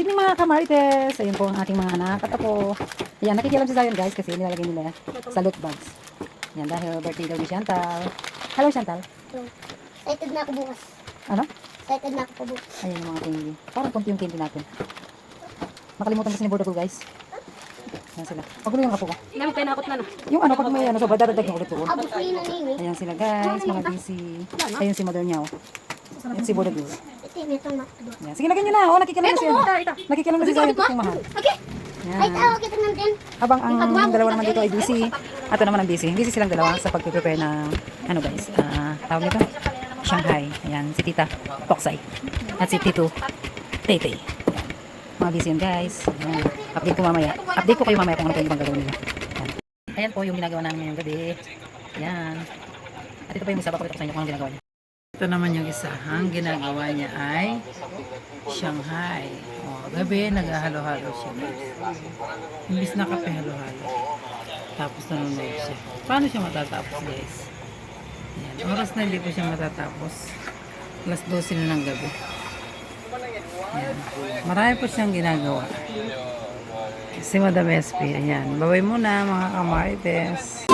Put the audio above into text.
Good evening mga kamarites. Ayun po ang ating mga anak at ako. Ayan, nakikialam si Zion guys kasi nilalagay nila sa loot bags. Yan, dahil birthday daw ni Chantal. Hello Chantal. So, excited na ako bukas. Ano? Excited na ako bukas. Ayan yung mga candy. Parang konti yung candy natin. Makalimutan kasi ni Border ko guys. Ayan sila. Magulo yung apo ko. Nang tinakot na na. Yung ano, pag may ano, so dadagdag niya ulit doon. Abot ko yun na. Ayan sila guys, mga busy. Ayun si mother niya oh. At si makdo. Yan. Sige, lagyan nyo na. Oh, nakikialam na siya. Nakikialam na si Zion. Ito mahal. Okay. Ay, kita natin. Habang ang dalawa naman dito ay busy, ato naman ang busy. Busy silang dalawa sa pag-prepare ng, ano guys, ah tawag nito? Shanghai. Ayan, si Tita Poksay. At si Tito Tete. Mga busy yan guys. Ayan. Update ko mamaya. Update ko kayo mamaya kung ano pa yung ibang gagawin nila. Ayan. Ayan po yung ginagawa namin ngayong gabi. Ayan. At ito pa yung isa, papakita ko sa inyo kung ano ginagawa niya. Ito naman yung isa. Ang ginagawa niya ay Shanghai. O, gabi, naghahalo-halo siya. Imbis na kape halo-halo. Tapos nanonood siya. Paano siya matatapos guys? Ayan. Oras na hindi po siya matatapos. Alas 12 na ng gabi. Ayan. Marami po siyang ginagawa. Si Madam. Ayan. Baway muna mga kamarites.